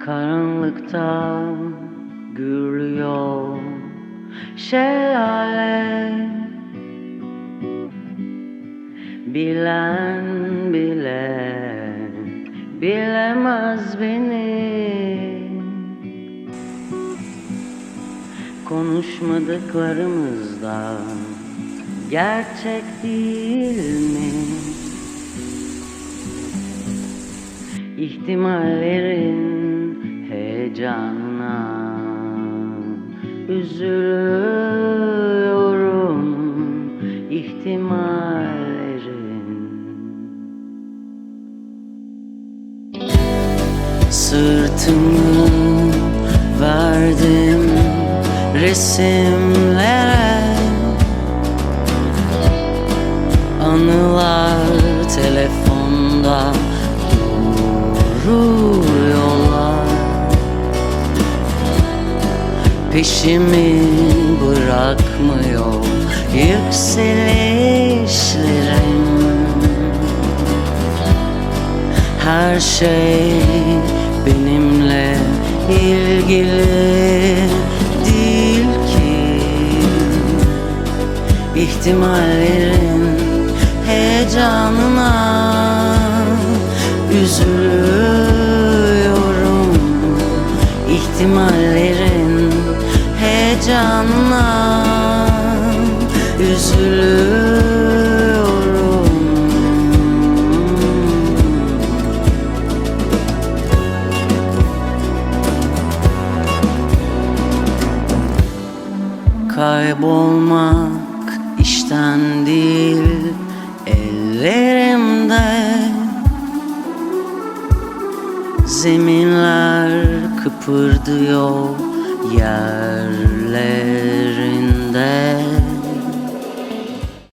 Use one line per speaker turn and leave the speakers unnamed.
Karanlıkta gürlüyor şelale Bilen bile bilemez beni Konuşmadıklarımızda gerçek değil mi? İhtimallerin heyecanına. Üzülüyorum ihtimallerin. Sırtımı verdim resimlere. Anılar telefonda duruyorlar Peşimi bırakmıyor. Yükselişlerim. Her şey benimle ilgili değil ki. İhtimallerin heyecanına üzülüyorum. İhtimallerin heyecanına üzülüyorum. Kaybolmak işten değil ellerimde. Zeminler kıpırdıyor yerlerinde